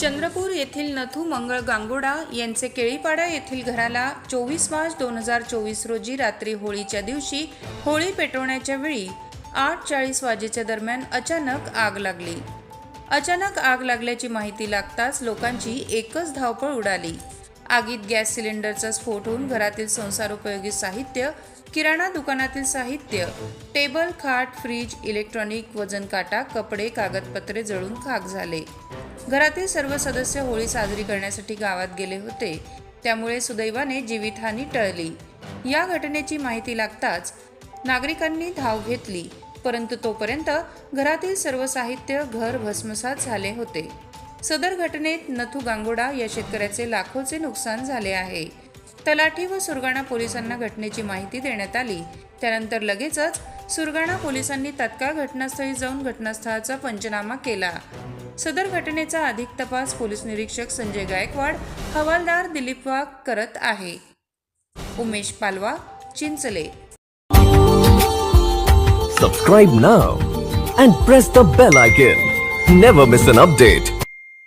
चंद्रपूर येथील नथू मंगळ गांगुडा यांचे केळीपाडा येथील घराला चोवीस मार्च दोन हजार चोवीस रोजी रात्री होळीच्या दिवशी होळी पेटवण्याच्या वेळी आठ चाळीस वाजेच्या दरम्यान अचानक आग लागली. अचानक आग लागल्याची माहिती लागताच लोकांची एकच धावपळ उडाली. आगीत गॅस सिलेंडरचा स्फोट होऊन घरातील संसारोपयोगी साहित्य किराणा दुकानातील साहित्य टेबल खाट फ्रीज इलेक्ट्रॉनिक वजन काटा कपडे कागदपत्रे जळून खाक झाले. घरातील सर्व सदस्य होळी साजरी करण्यासाठी गावात गेले होते. त्यामुळे सुदैवाने जीवितहानी टळली. या घटनेची माहिती लागताच नागरिकांनी धाव घेतली परंतु तोपर्यंत घरातील सर्व साहित्य घर भस्मसात झाले होते. सदर घटनेत नथू गांगोडा या शेतकऱ्याचे लाखोचे नुकसान झाले आहे. तलाठी व सुरगाणा पोलिसांना घटनेची माहिती देण्यात आली. त्यानंतर लगेचच सुरगाणा पोलिसांनी तत्काळ घटनास्थळी जाऊन घटनास्थळाचा पंचनामा केला. सदर घटनेचा अधिक तपास पोलीस निरीक्षक संजय गायकवाड हवालदार दिलीप वाघ करत आहे. Umesh पालवा चिंचले. Subscribe now and press the bell icon never miss an update